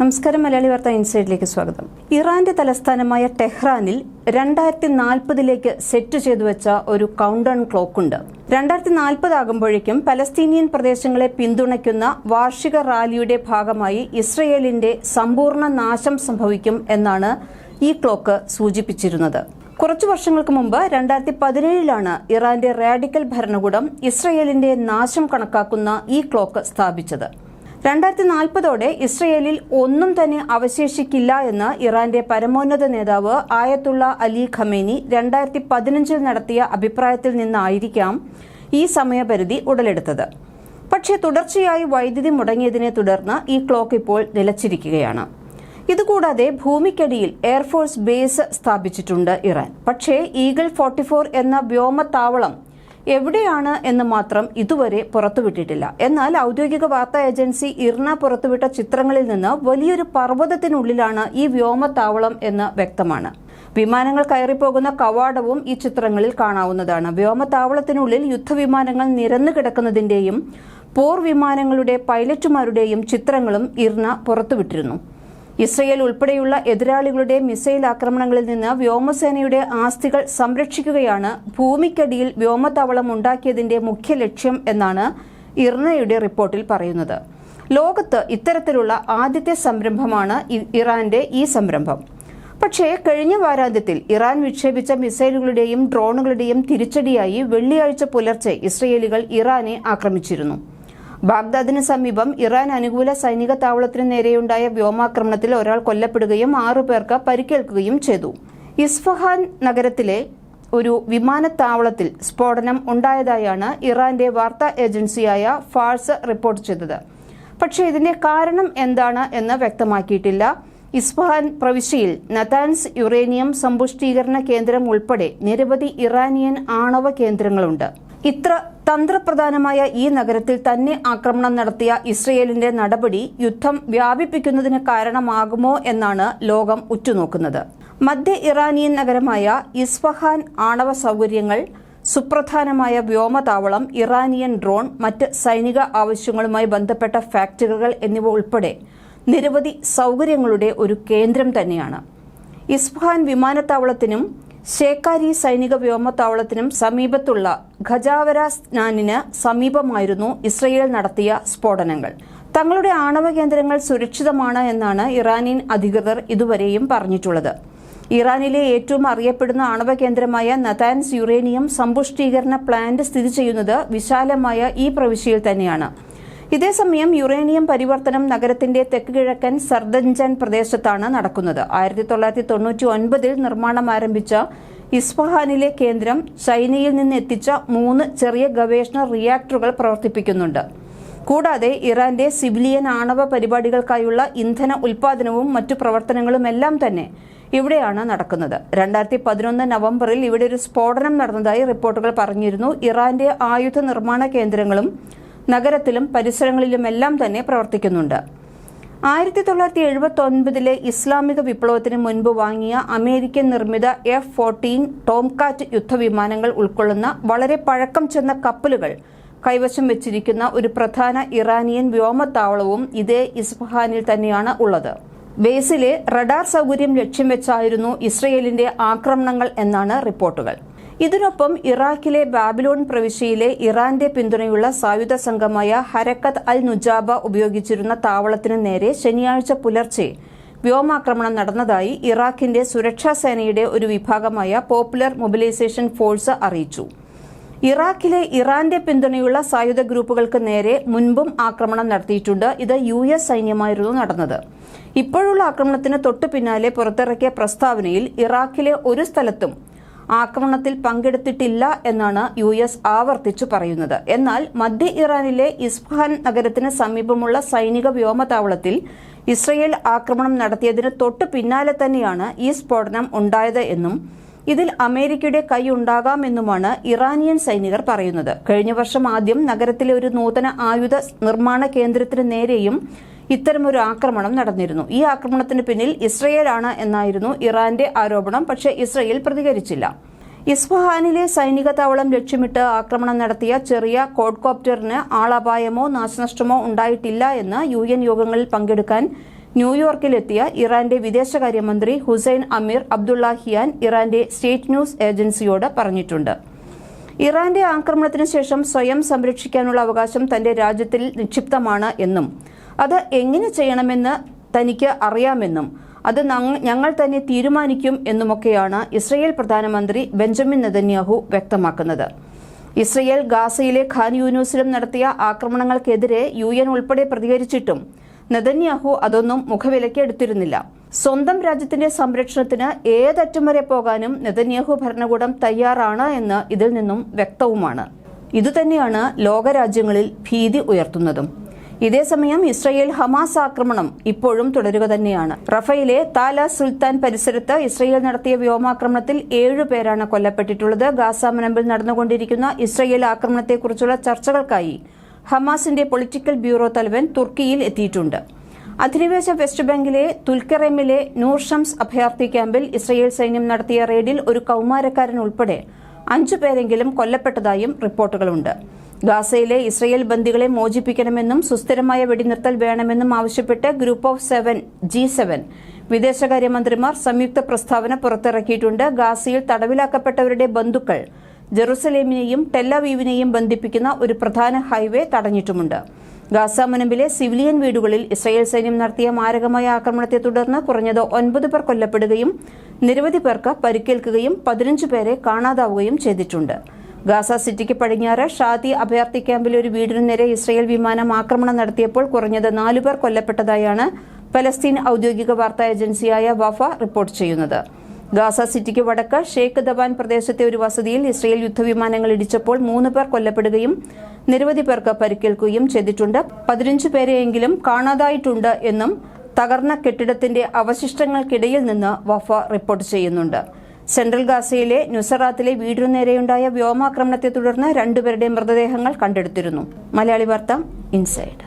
നമസ്കാരം മലയാളി വാർത്ത ഇൻസൈഡിലേക്ക് സ്വാഗതം. ഇറാന്റെ തലസ്ഥാനമായ ടെഹ്റാനിൽ രണ്ടായിരത്തി നാൽപ്പതിലേക്ക് സെറ്റ് ചെയ്തു വെച്ച ഒരു കൗണ്ട് ക്ലോക്ക് ഉണ്ട്. രണ്ടായിരത്തി നാൽപ്പത് ആകുമ്പോഴേക്കും പലസ്തീനിയൻ പ്രദേശങ്ങളെ പിന്തുണയ്ക്കുന്ന വാർഷിക റാലിയുടെ ഭാഗമായി ഇസ്രയേലിന്റെ സമ്പൂർണ നാശം സംഭവിക്കും എന്നാണ് ഈ ക്ലോക്ക് സൂചിപ്പിച്ചിരുന്നത്. കുറച്ചു വർഷങ്ങൾക്ക് മുമ്പ് രണ്ടായിരത്തി പതിനേഴിലാണ് ഇറാന്റെ റാഡിക്കൽ ഭരണകൂടം ഇസ്രയേലിന്റെ നാശം കണക്കാക്കുന്ന ഈ ക്ലോക്ക് സ്ഥാപിച്ചത്. രണ്ടായിരത്തി നാൽപ്പതോടെ ഇസ്രയേലിൽ ഒന്നും തന്നെ അവശേഷിക്കില്ല എന്ന് ഇറാന്റെ പരമോന്നത നേതാവ് ആയത്തുള്ള അലി ഖമേനി രണ്ടായിരത്തി പതിനഞ്ചിൽ നടത്തിയ അഭിപ്രായത്തിൽ നിന്നായിരിക്കാം ഈ സമയപരിധി ഉടലെടുത്തത്. പക്ഷേ തുടർച്ചയായി വൈദ്യുതി മുടങ്ങിയതിനെ തുടർന്ന് ഈ ക്ലോക്ക് ഇപ്പോൾ നിലച്ചിരിക്കുകയാണ്. ഇതുകൂടാതെ ഭൂമിക്കടിയിൽ എയർഫോഴ്സ് ബേസ് സ്ഥാപിച്ചിട്ടുണ്ട് ഇറാൻ. പക്ഷേ ഈഗിൾ ഫോർട്ടിഫോർ എന്ന വ്യോമത്താവളം എവിടെയാണ് എന്ന് മാത്രം ഇതുവരെ പുറത്തുവിട്ടിട്ടില്ല. എന്നാൽ ഔദ്യോഗിക വാർത്താ ഏജൻസി ഇർണ പുറത്തുവിട്ട ചിത്രങ്ങളിൽ നിന്ന് വലിയൊരു പർവതത്തിനുള്ളിലാണ് ഈ വ്യോമത്താവളം എന്ന് വ്യക്തമാണ്. വിമാനങ്ങൾ കയറിപ്പോകുന്ന കവാടവും ഈ ചിത്രങ്ങളിൽ കാണാവുന്നതാണ്. വ്യോമത്താവളത്തിനുള്ളിൽ യുദ്ധവിമാനങ്ങൾ നിരന്നു കിടക്കുന്നതിന്റെയും പോർ വിമാനങ്ങളുടെ പൈലറ്റുമാരുടെയും ചിത്രങ്ങളും ഇർണ പുറത്തുവിട്ടിരുന്നു. ഇസ്രയേൽ ഉൾപ്പെടെയുള്ള എതിരാളികളുടെ മിസൈൽ ആക്രമണങ്ങളിൽ നിന്ന് വ്യോമസേനയുടെ ആസ്തികൾ സംരക്ഷിക്കുകയാണ് ഭൂമിക്കടിയിൽ വ്യോമത്താവളം ഉണ്ടാക്കിയതിന്റെ മുഖ്യ ലക്ഷ്യം എന്നാണ് ഇർണയുടെ റിപ്പോർട്ടിൽ പറയുന്നത്. ലോകത്ത് ഇത്തരത്തിലുള്ള ആദ്യത്തെ സംരംഭമാണ് ഇറാന്റെ ഈ സംരംഭം. പക്ഷേ കഴിഞ്ഞ വാരാന്ത്യത്തിൽ ഇറാൻ വിക്ഷേപിച്ച മിസൈലുകളുടെയും ഡ്രോണുകളുടെയും തിരിച്ചടിയായി വെള്ളിയാഴ്ച പുലർച്ചെ ഇസ്രയേലികൾ ഇറാനെ ആക്രമിച്ചിരുന്നു. ബാഗ്ദാദിന് സമീപം ഇറാൻ അനുകൂല സൈനിക താവളത്തിനു നേരെയുണ്ടായ വ്യോമാക്രമണത്തിൽ ഒരാൾ കൊല്ലപ്പെടുകയും ആറു പേർക്ക് പരിക്കേൽക്കുകയും ചെയ്തു. ഇസ്ഫഹാൻ നഗരത്തിലെ ഒരു വിമാനത്താവളത്തിൽ സ്ഫോടനം ഉണ്ടായതായാണ് ഇറാന്റെ വാർത്താ ഏജൻസിയായ ഫാഴ്സ് റിപ്പോർട്ട് ചെയ്തത്. പക്ഷേ ഇതിന്റെ കാരണം എന്താണ് എന്ന് വ്യക്തമാക്കിയിട്ടില്ല. ഇസ്ഫഹാൻ പ്രവിശ്യയിൽ നതാൻസ് യുറേനിയം സമ്പുഷ്ടീകരണ കേന്ദ്രം ഉൾപ്പെടെ നിരവധി ഇറാനിയൻ ആണവ കേന്ദ്രങ്ങളുണ്ട്. ഇത്ര തന്ത്രപ്രധാനമായ ഈ നഗരത്തിൽ തന്നെ ആക്രമണം നടത്തിയ ഇസ്രയേലിന്റെ നടപടി യുദ്ധം വ്യാപിപ്പിക്കുന്നതിന് കാരണമാകുമോ എന്നാണ് ലോകം ഉറ്റുനോക്കുന്നത്. മധ്യ ഇറാനിയൻ നഗരമായ ഇസ്ഫഹാൻ ആണവ സൗകര്യങ്ങൾ സുപ്രധാനമായ വ്യോമതാവളം ഇറാനിയൻ ഡ്രോൺ മറ്റ് സൈനിക ആവശ്യങ്ങളുമായി ബന്ധപ്പെട്ട ഫാക്ടറികൾ എന്നിവ ഉൾപ്പെടെ നിരവധി സൗകര്യങ്ങളുടെ ഒരു കേന്ദ്രം തന്നെയാണ്. ഇസ്ഫഹാൻ വിമാനത്താവളത്തിനും ഷേക്കാരി സൈനിക വ്യോമത്താവളത്തിനും സമീപത്തുള്ള ഖജാവര സ്നാനിന് സമീപമായിരുന്നു ഇസ്രയേൽ നടത്തിയ സ്ഫോടനങ്ങൾ. തങ്ങളുടെ ആണവ കേന്ദ്രങ്ങൾ സുരക്ഷിതമാണ് എന്നാണ് ഇറാനിയൻ അധികൃതർ ഇതുവരെയും പറഞ്ഞിട്ടുള്ളത്. ഇറാനിലെ ഏറ്റവും അറിയപ്പെടുന്ന ആണവ കേന്ദ്രമായ നതാൻസ് യുറേനിയം സമ്പുഷ്ടീകരണ പ്ലാന്റ് സ്ഥിതി ചെയ്യുന്നത് വിശാലമായ ഈ പ്രവിശ്യയിൽ തന്നെയാണ്. ഇതേസമയം യുറേനിയം പരിവർത്തനം നഗരത്തിന്റെ തെക്ക് കിഴക്കൻ സർദഞ്ചൻ പ്രദേശത്താണ് നടക്കുന്നത്. ആയിരത്തി തൊള്ളായിരത്തി തൊണ്ണൂറ്റി ഒൻപതിൽ നിർമ്മാണം ആരംഭിച്ച ഇസ്ഫഹാനിലെ കേന്ദ്രം ചൈനയിൽ നിന്ന് എത്തിച്ച മൂന്ന് ചെറിയ ഗവേഷണ റിയാക്ടറുകൾ പ്രവർത്തിപ്പിക്കുന്നുണ്ട്. കൂടാതെ ഇറാന്റെ സിവിലിയൻ ആണവ പരിപാടികൾക്കായുള്ള ഇന്ധന ഉൽപാദനവും മറ്റു പ്രവർത്തനങ്ങളുമെല്ലാം തന്നെ ഇവിടെയാണ് നടക്കുന്നത്. രണ്ടായിരത്തി പതിനൊന്ന് നവംബറിൽ ഇവിടെ ഒരു സ്ഫോടനം നടന്നതായി റിപ്പോർട്ടുകൾ പറഞ്ഞിരുന്നു. ഇറാന്റെ ആയുധ നിർമ്മാണ കേന്ദ്രങ്ങളും നഗരത്തിലും പരിസരങ്ങളിലുമെല്ലാം തന്നെ പ്രവർത്തിക്കുന്നുണ്ട്. ആയിരത്തി തൊള്ളായിരത്തി എഴുപത്തി ഒൻപതിലെ ഇസ്ലാമിക വിപ്ലവത്തിന് മുൻപ് വാങ്ങിയ അമേരിക്കൻ നിർമ്മിത എഫ് ഫോർട്ടീൻ ടോംകാറ്റ് യുദ്ധവിമാനങ്ങൾ ഉൾക്കൊള്ളുന്ന വളരെ പഴക്കം ചെന്ന കപ്പലുകൾ കൈവശം വെച്ചിരിക്കുന്ന ഒരു പ്രധാന ഇറാനിയൻ വ്യോമത്താവളവും ഇതേ ഇസ്ഫഹാനിൽ തന്നെയാണ് ഉള്ളത്. ബേസിലെ റഡാർ സൗകര്യം ലക്ഷ്യം വെച്ചായിരുന്നു ഇസ്രയേലിന്റെ ആക്രമണങ്ങൾ എന്നാണ് റിപ്പോർട്ടുകൾ. ഇതിനൊപ്പം ഇറാഖിലെ ബാബിലോൺ പ്രവിശ്യയിലെ ഇറാന്റെ പിന്തുണയുള്ള സായുധ സംഘമായ ഹരക്കത്ത് അൽ നുജാബ ഉപയോഗിച്ചിരുന്ന താവളത്തിനു നേരെ ശനിയാഴ്ച പുലർച്ചെ വ്യോമാക്രമണം നടന്നതായി ഇറാഖിന്റെ സുരക്ഷാ സേനയുടെ ഒരു വിഭാഗമായ പോപ്പുലർ മൊബിലൈസേഷൻ ഫോഴ്സ് അറിയിച്ചു. ഇറാഖിലെ ഇറാന്റെ പിന്തുണയുള്ള സായുധ ഗ്രൂപ്പുകൾക്ക് നേരെ മുൻപും ആക്രമണം നടത്തിയിട്ടുണ്ട്. ഇത് യു എസ് സൈന്യമായിരുന്നു നടന്നത്. ഇപ്പോഴുള്ള ആക്രമണത്തിന് തൊട്ടു പിന്നാലെ പുറത്തിറക്കിയ പ്രസ്താവനയിൽ ഇറാഖിലെ ഒരു സ്ഥലത്തും ആക്രമണത്തിൽ പങ്കെടുത്തിട്ടില്ല എന്നാണ് യു എസ് ആവർത്തിച്ചു പറയുന്നത്. എന്നാൽ മധ്യ ഇറാനിലെ ഇസ്ഫഹാൻ നഗരത്തിന് സമീപമുള്ള സൈനിക വ്യോമതാവളത്തിൽ ഇസ്രയേൽ ആക്രമണം നടത്തിയതിന് തൊട്ടു പിന്നാലെ തന്നെയാണ് ഈ സ്ഫോടനം ഉണ്ടായത് എന്നും ഇതിൽ അമേരിക്കയുടെ കൈ ഉണ്ടാകാമെന്നുമാണ് ഇറാനിയൻ സൈനികർ പറയുന്നത്. കഴിഞ്ഞ വർഷം ആദ്യം നഗരത്തിലെ ഒരു നൂതന ആയുധ നിർമ്മാണ കേന്ദ്രത്തിന് നേരെയും ഇത്തരമൊരു ആക്രമണം നടന്നിരുന്നു. ഈ ആക്രമണത്തിന് പിന്നിൽ ഇസ്രയേലാണ് എന്നായിരുന്നു ഇറാന്റെ ആരോപണം. പക്ഷേ ഇസ്രയേൽ പ്രതികരിച്ചില്ല. ഇസ്ഫഹാനിലെ സൈനിക താവളം ലക്ഷ്യമിട്ട് ആക്രമണം നടത്തിയ ചെറിയ കോഡ്കോപ്റ്ററിന് ആളപായമോ നാശനഷ്ടമോ ഉണ്ടായിട്ടില്ല എന്ന് യു എൻ യോഗങ്ങളിൽ പങ്കെടുക്കാൻ ന്യൂയോർക്കിലെത്തിയ ഇറാന്റെ വിദേശകാര്യമന്ത്രി ഹുസൈൻ അമീർ അബ്ദുള്ളാഹിയാൻ ഇറാന്റെ സ്റ്റേറ്റ് ന്യൂസ് ഏജൻസിയോട് പറഞ്ഞിട്ടുണ്ട്. ഇറാന്റെ ആക്രമണത്തിന് ശേഷം സ്വയം സംരക്ഷിക്കാനുള്ള അവകാശം തന്റെ രാജ്യത്തിൽ നിക്ഷിപ്തമാണ് എന്നും അത് എങ്ങനെ ചെയ്യണമെന്ന് തനിക്ക് അറിയാമെന്നും അത് ഞങ്ങൾ തന്നെ തീരുമാനിക്കും എന്നുമൊക്കെയാണ് ഇസ്രയേൽ പ്രധാനമന്ത്രി ബെഞ്ചമിൻ നെതന്യാഹു വ്യക്തമാക്കുന്നത്. ഇസ്രയേൽ ഗാസയിലെ ഖാൻ യൂനൂസിലും നടത്തിയ ആക്രമണങ്ങൾക്കെതിരെ യു എൻ ഉൾപ്പെടെ പ്രതികരിച്ചിട്ടും നെതന്യാഹു അതൊന്നും മുഖവിലയ്ക്ക് എടുത്തിരുന്നില്ല. സ്വന്തം രാജ്യത്തിന്റെ സംരക്ഷണത്തിന് ഏതറ്റം വരെ പോകാനും നെതന്യാഹു ഭരണകൂടം തയ്യാറാണ് എന്ന് ഇതിൽ നിന്നും വ്യക്തവുമാണ്. ഇതുതന്നെയാണ് ലോകരാജ്യങ്ങളിൽ ഭീതി ഉയർത്തുന്നതും. ഇതേസമയം ഇസ്രയേൽ ഹമാസ് ആക്രമണം ഇപ്പോഴും തുടരുക തന്നെയാണ്. റഫയിലെ താല സുൽത്താൻ പരിസരത്ത് ഇസ്രയേൽ നടത്തിയ വ്യോമാക്രമണത്തിൽ ഏഴു പേരാണ് കൊല്ലപ്പെട്ടിട്ടുള്ളത്. ഗാസ മുനമ്പിൽ നടന്നുകൊണ്ടിരിക്കുന്ന ഇസ്രയേൽ ആക്രമണത്തെക്കുറിച്ചുള്ള ചർച്ചകൾക്കായി ഹമാസിന്റെ പൊളിറ്റിക്കൽ ബ്യൂറോ തലവൻ തുർക്കിയിൽ എത്തിയിട്ടുണ്ട്. അധിനിവേശ വെസ്റ്റ് ബാങ്കിലെ തുൽക്കറേമിലെ നൂർഷംസ് അഭയാർത്ഥി ക്യാമ്പിൽ ഇസ്രയേൽ സൈന്യം നടത്തിയ റെയ്ഡിൽ ഒരു കൌമാരക്കാരൻ ഉൾപ്പെടെ അഞ്ചു പേരെങ്കിലും കൊല്ലപ്പെട്ടതായും റിപ്പോർട്ടുകളുണ്ട്. ഗാസയിലെ ഇസ്രയേൽ ബന്ദികളെ മോചിപ്പിക്കണമെന്നും സുസ്ഥിരമായ വെടിനിർത്തൽ വേണമെന്നും ആവശ്യപ്പെട്ട് group of seven G seven വിദേശകാര്യമന്ത്രിമാർ സംയുക്ത പ്രസ്താവന പുറത്തിറക്കിയിട്ടുണ്ട്. ഗാസയിൽ തടവിലാക്കപ്പെട്ടവരുടെ ബന്ധുക്കൾ ജെറുസലേമിനെയും ടെല്ലവീവിനെയും ബന്ധിപ്പിക്കുന്ന ഒരു പ്രധാന ഹൈവേ തടഞ്ഞിട്ടുമുണ്ട്. ഗാസ മുനമ്പിലെ സിവിലിയൻ വീടുകളിൽ ഇസ്രയേൽ സൈന്യം നടത്തിയ മാരകമായ ആക്രമണത്തെ തുടർന്ന് കുറഞ്ഞത് ഒൻപത് പേർ കൊല്ലപ്പെടുകയും നിരവധി പേർക്ക് പരിക്കേൽക്കുകയും പതിനഞ്ച് പേരെ കാണാതാവുകയും ചെയ്തിട്ടുണ്ട്. ഗാസ സിറ്റിക്ക് പടിഞ്ഞാറ് ഷാദി അഭയാർത്ഥി ക്യാമ്പിലെ ഒരു വീടിനു നേരെ ഇസ്രയേൽ വിമാനം ആക്രമണം നടത്തിയപ്പോൾ കുറഞ്ഞത് നാലുപേർ കൊല്ലപ്പെട്ടതായാണ് പലസ്തീൻ ഔദ്യോഗിക വാർത്താ ഏജൻസിയായ വഫ റിപ്പോർട്ട് ചെയ്യുന്നത്. ഗാസ സിറ്റിക്ക് വടക്ക് ഷേഖ് ദബാൻ പ്രദേശത്തെ ഒരു വസതിയിൽ ഇസ്രയേൽ യുദ്ധവിമാനങ്ങൾ ഇടിച്ചപ്പോൾ മൂന്ന് പേർ കൊല്ലപ്പെടുകയും നിരവധി പേർക്ക് പരിക്കേൽക്കുകയും ചെയ്തിട്ടുണ്ട്. പതിനഞ്ച് പേരെയെങ്കിലും കാണാതായിട്ടുണ്ട് എന്നും തകർന്ന കെട്ടിടത്തിന്റെ അവശിഷ്ടങ്ങൾക്കിടയിൽ നിന്ന് വഫ റിപ്പോർട്ട് ചെയ്യുന്നുണ്ട്. സെൻട്രൽ ഗാസയിലെ നുസറാത്തിലെ വീടിനു നേരെയുണ്ടായ വ്യോമാക്രമണത്തെ തുടർന്ന് രണ്ടുപേരുടെ മൃതദേഹങ്ങൾ കണ്ടെടുത്തിരുന്നു. മലയാളി വാർത്ത ഇൻസൈഡ്.